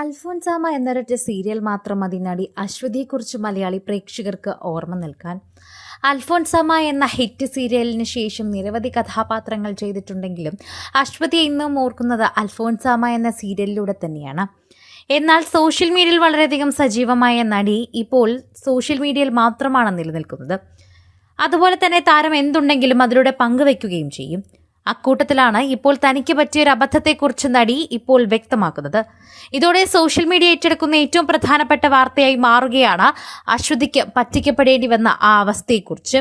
Alphonsamma എന്നൊരൊറ്റ serial മാത്രം മതി നടി അശ്വതിയെക്കുറിച്ച് മലയാളി പ്രേക്ഷകർക്ക് ഓർമ്മ നിൽക്കാൻ. അൽഫോൻസാമ എന്ന ഹിറ്റ് സീരിയലിന് ശേഷം നിരവധി കഥാപാത്രങ്ങൾ ചെയ്തിട്ടുണ്ടെങ്കിലും അശ്വതി ഇന്നും ഓർക്കുന്നത് അൽഫോൻസാമ എന്ന സീരിയലിലൂടെ തന്നെയാണ്. എന്നാൽ സോഷ്യൽ മീഡിയയിൽ വളരെയധികം സജീവമായ നടി ഇപ്പോൾ സോഷ്യൽ മീഡിയയിൽ മാത്രമാണ് നിലനിൽക്കുന്നത്. അതുപോലെ തന്നെ താരം എന്തുണ്ടെങ്കിലും അതിലൂടെ പങ്കുവെക്കുകയും ചെയ്യും. അക്കൂട്ടത്തിലാണ് ഇപ്പോൾ തനിക്ക് പറ്റിയൊരു അബദ്ധത്തെക്കുറിച്ച് നടി ഇപ്പോൾ വ്യക്തമാക്കുന്നത്. ഇതോടെ സോഷ്യൽ മീഡിയ ഏറ്റെടുക്കുന്ന ഏറ്റവും പ്രധാനപ്പെട്ട വാർത്തയായി മാറുകയാണ് അശ്വതിക്ക് പറ്റിക്കപ്പെടേണ്ടി വന്ന ആ അവസ്ഥയെക്കുറിച്ച്.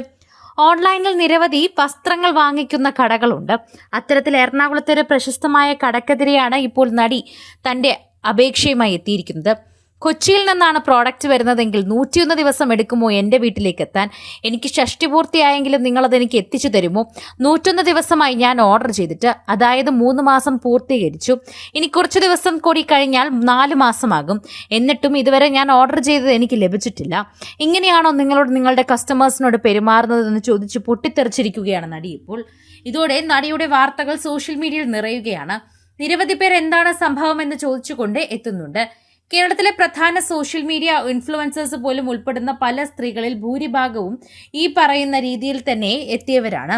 ഓൺലൈനിൽ നിരവധി വസ്ത്രങ്ങൾ വാങ്ങിക്കുന്ന കടകളുണ്ട്. അത്തരത്തിൽ എറണാകുളത്തെ പ്രശസ്തമായ കടക്കെതിരെയാണ് ഇപ്പോൾ നടി തന്റെ അപേക്ഷയുമായി എത്തിയിരിക്കുന്നത്. കൊച്ചിയിൽ നിന്നാണ് പ്രോഡക്റ്റ് വരുന്നതെങ്കിൽ നൂറ്റിയൊന്ന് ദിവസം എടുക്കുമോ എന്റെ വീട്ടിലേക്ക് എത്താൻ എനിക്ക് ഷഷ്ടി പൂർത്തിയായെങ്കിലും നിങ്ങളത് എനിക്ക് എത്തിച്ചു തരുമോ? നൂറ്റൊന്ന് ദിവസമായി ഞാൻ ഓർഡർ ചെയ്തിട്ട് അതായത് മൂന്ന് മാസം പൂർത്തീകരിച്ചു. ഇനി കുറച്ച് ദിവസം കൂടി കഴിഞ്ഞാൽ നാല് മാസമാകും. എന്നിട്ടും ഇതുവരെ ഞാൻ ഓർഡർ ചെയ്തത് എനിക്ക് ലഭിച്ചിട്ടില്ല. ഇങ്ങനെയാണോ നിങ്ങളോട് നിങ്ങളുടെ കസ്റ്റമേഴ്സിനോട് പെരുമാറുന്നതെന്ന് ചോദിച്ച് പൊട്ടിത്തെറിച്ചിരിക്കുകയാണ് നടി ഇപ്പോൾ. ഇതോടെ നടിയുടെ വാർത്തകൾ സോഷ്യൽ മീഡിയയിൽ നിറയുകയാണ്. നിരവധി പേർ എന്താണ് സംഭവം എന്ന് ചോദിച്ചുകൊണ്ട് എത്തുന്നുണ്ട്. കേരളത്തിലെ പ്രധാന സോഷ്യൽ മീഡിയ ഇൻഫ്ലുവൻസേഴ്സ് പോലും ഉൾപ്പെടുന്ന പല സ്ത്രീകളിൽ ഭൂരിഭാഗവും ഈ പറയുന്ന രീതിയിൽ തന്നെ എത്തിയവരാണ്.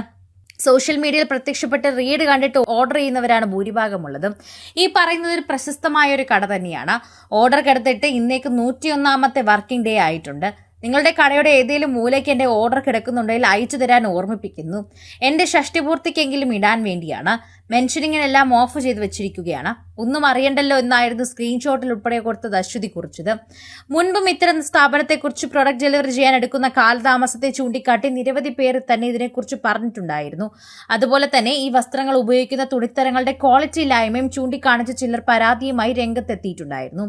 സോഷ്യൽ മീഡിയയിൽ പ്രത്യക്ഷപ്പെട്ട് റീഡ് കണ്ടിട്ട് ഓർഡർ ചെയ്യുന്നവരാണ് ഭൂരിഭാഗമുള്ളത്. ഈ പറയുന്നത് ഒരു പ്രശസ്തമായ ഒരു കട തന്നെയാണ്. ഓർഡർ കിടത്തിട്ട് ഇന്നേക്ക് നൂറ്റിയൊന്നാമത്തെ വർക്കിംഗ് ഡേ ആയിട്ടുണ്ട്. നിങ്ങളുടെ കടയുടെ ഏതെങ്കിലും മൂലയ്ക്ക് എന്റെ ഓർഡർ കിടക്കുന്നുണ്ടെങ്കിൽ അയച്ചു തരാൻ ഓർമ്മിപ്പിക്കുന്നു. എന്റെ ഷഷ്ടിപൂർത്തിക്കെങ്കിലും ഇടാൻ വേണ്ടിയാണ്. മെൻഷനിങ്ങിനെല്ലാം ഓഫ് ചെയ്ത് വെച്ചിരിക്കുകയാണ്. ഒന്നും അറിയണ്ടല്ലോ എന്നായിരുന്നു സ്ക്രീൻഷോട്ടിൽ ഉൾപ്പെടെ കൊടുത്തത് അശ്വതി കുറിച്ചത്. മുൻപും ഇത്തരം സ്ഥാപനത്തെക്കുറിച്ച് പ്രൊഡക്റ്റ് ഡെലിവറി ചെയ്യാൻ എടുക്കുന്ന കാലതാമസത്തെ ചൂണ്ടിക്കാട്ടി നിരവധി പേർ തന്നെ ഇതിനെക്കുറിച്ച് പറഞ്ഞിട്ടുണ്ടായിരുന്നു. അതുപോലെ തന്നെ ഈ വസ്ത്രങ്ങൾ ഉപയോഗിക്കുന്ന തുണിത്തരങ്ങളുടെ ക്വാളിറ്റി ഇല്ലായ്മയും ചൂണ്ടിക്കാണിച്ച് ചിലർ പരാതിയുമായി രംഗത്തെത്തിയിട്ടുണ്ടായിരുന്നു.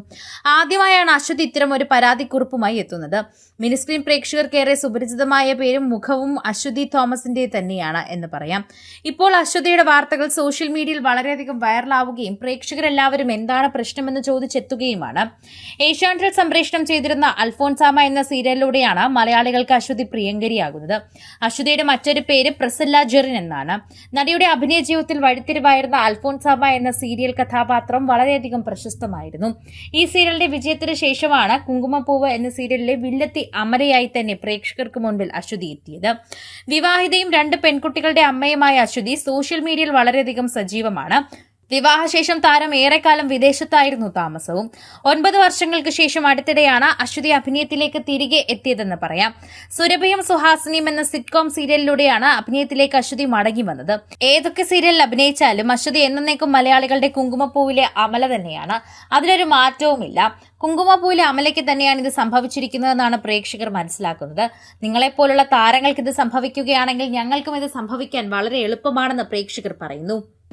ആദ്യമായാണ് അശ്വതി ഇത്തരം ഒരു പരാതിക്കുറിപ്പുമായി എത്തുന്നത്. മിനിസ്ക്രീൻ പ്രേക്ഷകർക്കേറെ സുപരിചിതമായ പേരും മുഖവും അശ്വതി തോമസിന്റെ തന്നെയാണ് എന്ന് പറയാം. ഇപ്പോൾ അശ്വതിയുടെ വാർത്തകൾ സോഷ്യൽ മീഡിയയിൽ വളരെയധികം വൈറലാവുകയും പ്രേക്ഷകരെല്ലാവരും എന്താണ് പ്രശ്നമെന്ന് ചോദിച്ചെത്തുകയുമാണ്. ഏഷ്യാനെറ്റിൽ സംപ്രേഷണം ചെയ്തിരുന്ന അൽഫോൻസാമ എന്ന സീരിയലിലൂടെയാണ് മലയാളികൾക്ക് അശ്വതി പ്രിയങ്കരിയാകുന്നത്. അശ്വതിയുടെ മറ്റൊരു പേര് പ്രസല്ല ജെറിൻ എന്നാണ്. നടിയുടെ അഭിനയ ജീവിതത്തിൽ വഴിത്തിരിവായിരുന്ന അൽഫോൻസാമ എന്ന സീരിയൽ കഥാപാത്രം വളരെയധികം പ്രശസ്തമായിരുന്നു. ഈ സീരിയലിന്റെ വിജയത്തിന് ശേഷമാണ് കുങ്കുമപ്പൂവ് എന്ന സീരിയലിലെ വില്ലത്തി അമരയായി തന്നെ പ്രേക്ഷകർക്ക് മുൻപിൽ അശ്വതി എത്തിയത്. വിവാഹിതയും രണ്ട് പെൺകുട്ടികളുടെ അമ്മയുമായ അശ്വതി സോഷ്യൽ മീഡിയയിൽ വളരെയധികം സജീവമാണ്. വിവാഹശേഷം താരം ഏറെക്കാലം വിദേശത്തായിരുന്നു താമസവും. ഒൻപത് വർഷങ്ങൾക്ക് ശേഷം അടുത്തിടെയാണ് അശ്വതി അഭിനയത്തിലേക്ക് തിരികെ എത്തിയതെന്ന് പറയാം. സുരഭിയും സുഹാസിനിയും എന്ന സിറ്റ്കോം സീരിയലിലൂടെയാണ് അഭിനയത്തിലേക്ക് അശ്വതി മടങ്ങി വന്നത്. ഏതൊക്കെ സീരിയലിൽ അഭിനയിച്ചാലും അശ്വതി എന്നേക്കും മലയാളികളുടെ കുങ്കുമപ്പൂവിലെ അമല തന്നെയാണ്. അതിലൊരു മാറ്റവുമില്ല. കുങ്കുമപ്പൂവിലെ അമലയ്ക്ക് തന്നെയാണ് ഇത് സംഭവിച്ചിരിക്കുന്നതെന്നാണ് പ്രേക്ഷകർ മനസ്സിലാക്കുന്നത്. നിങ്ങളെപ്പോലുള്ള താരങ്ങൾക്ക് ഇത് സംഭവിക്കുകയാണെങ്കിൽ ഞങ്ങൾക്കും ഇത് സംഭവിക്കാൻ വളരെ എളുപ്പമാണെന്ന് പ്രേക്ഷകർ പറയുന്നു.